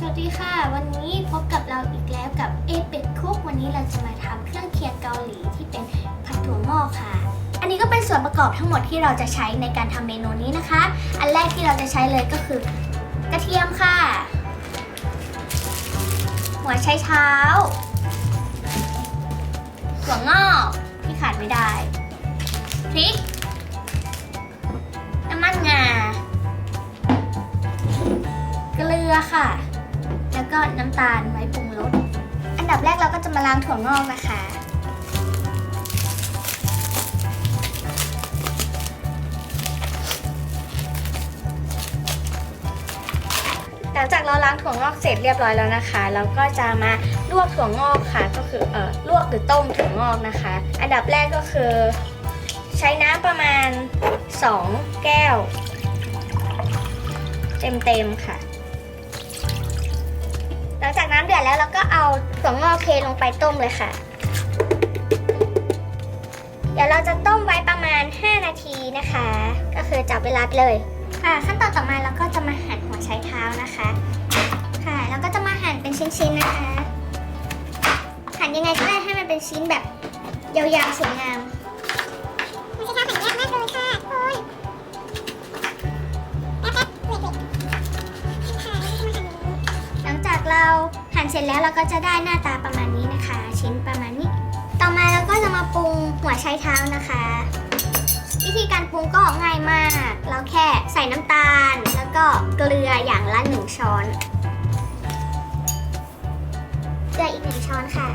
สวัสดีค่ะ วันนี้พบกับเราอีกแล้วกับเอเป็ดคุก วันนี้เราจะมาทำเครื่องเคียงเกาหลีที่เป็นผัดถั่วงอกค่ะ อันนี้ก็เป็นส่วนประกอบทั้งหมดที่เราจะใช้ในการทำเมนูนี้นะคะ อันแรกที่เราจะใช้เลยก็คือกระเทียมค่ะ หัวไชเท้าถั่วงอกที่ขาดไม่ได้พริกน้ำมันงา เกลือค่ะ แล้วก็น้ำตาลไว้ปรุงรส อันดับแรกเราก็จะมาล้างถั่วงอกนะคะ หลังจากเราล้างถั่วงอกเสร็จเรียบร้อยแล้วนะคะ เราก็จะมาลวกถั่วงอกค่ะ ก็คือเอ่อลวกหรือต้มถั่วงอกนะคะ อันดับแรกก็คือ ใช้น้ำประมาณ 2 แก้ว เต็มๆค่ะ ลังจากน้ำเดือดแล้วเราก็เอาถั่วงอกเทลงไปต้มเลยค่ะ เดี๋ยวเราจะต้มไว้ประมาณ 5 นาทีนะคะ ก็คือจับเวลาไปเลยค่ะ ขั้นตอนต่อมาเราก็จะมาหั่นหัวไชเท้านะคะ ค่ะแล้วก็จะมาหั่นเป็นชิ้นๆนะคะ หั่นยังไงก็ได้ให้มันเป็นชิ้นแบบยาวๆสวยงาม เราหั่นเสร็จแล้วเราก็จะได้หน้าตาประมาณนี้นะคะ ชิ้นประมาณนี้ ต่อมาเราก็จะมาปรุงหัวไชเท้านะคะ วิธีการปรุงก็ง่ายมาก เราแค่ใส่น้ำตาล แล้วก็เกลืออย่างละหนึ่งช้อนเกลืออีกหนึ่งช้อนค่ะ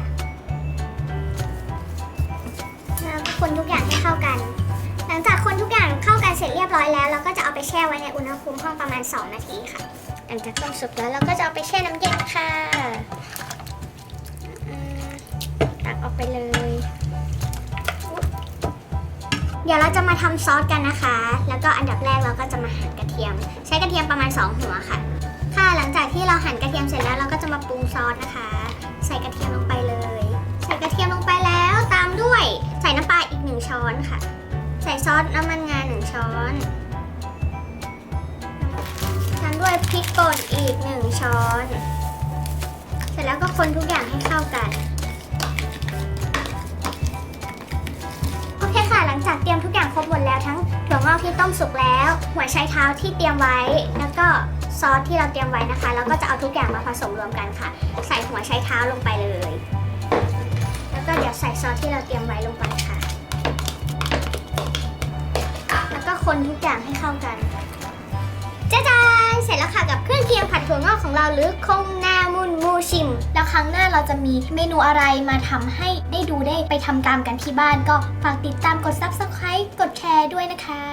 แล้วก็คนทุกอย่างให้เข้ากัน หลังจากคนทุกอย่างเข้ากันเสร็จเรียบร้อยแล้ว เราก็จะเอาไปแช่ไว้ในอุณหภูมิห้องประมาณ 2 นาทีค่ะ หลังจากต้มสุกแล้วเราก็จะเอาไปแช่น้ำเย็นค่ะตักออกไปเลย เดี๋ยวเราจะมาทำซอสกันนะคะ แล้วก็อันดับแรกเราก็จะมาหั่นกระเทียม ใช้กระเทียมประมาณ 2 หัวค่ะ ค่ะหลังจากที่เราหั่นกระเทียมเสร็จแล้วเราก็จะมาปรุงซอสนะคะ ใส่กระเทียมลงไปเลย ใส่กระเทียมลงไปแล้วตามด้วย ใส่น้ำปลาอีกหนึ่งช้อนค่ะ ใส่ซอสน้ำมันงาหนึ่งช้อน ด้วยพริกป่นอีกหนึ่งช้อน เสร็จแล้วก็คนทุกอย่างให้เข้ากัน โอเคค่ะ หลังจากเตรียมทุกอย่างครบหมดแล้วทั้งถั่วงอกที่ต้มสุกแล้ว หัวไชเท้าที่เตรียมไว้ แล้วก็ซอสที่เราเตรียมไว้นะคะ แล้วก็จะเอาทุกอย่างมาผสมรวมกันค่ะ ใส่หัวไชเท้าลงไปเลย แล้วก็เดี๋ยวใส่ซอสที่เราเตรียมไว้ลงไปค่ะ แล้วก็คนทุกอย่างให้เข้ากัน เราหรือคงนามุนมูชิม แล้วครั้งหน้าเราจะมีเมนูอะไรมาทำให้ได้ดูได้ไปทำตามกันที่บ้านก็ฝากติดตามกด subscribe กดแชร์ด้วยนะคะ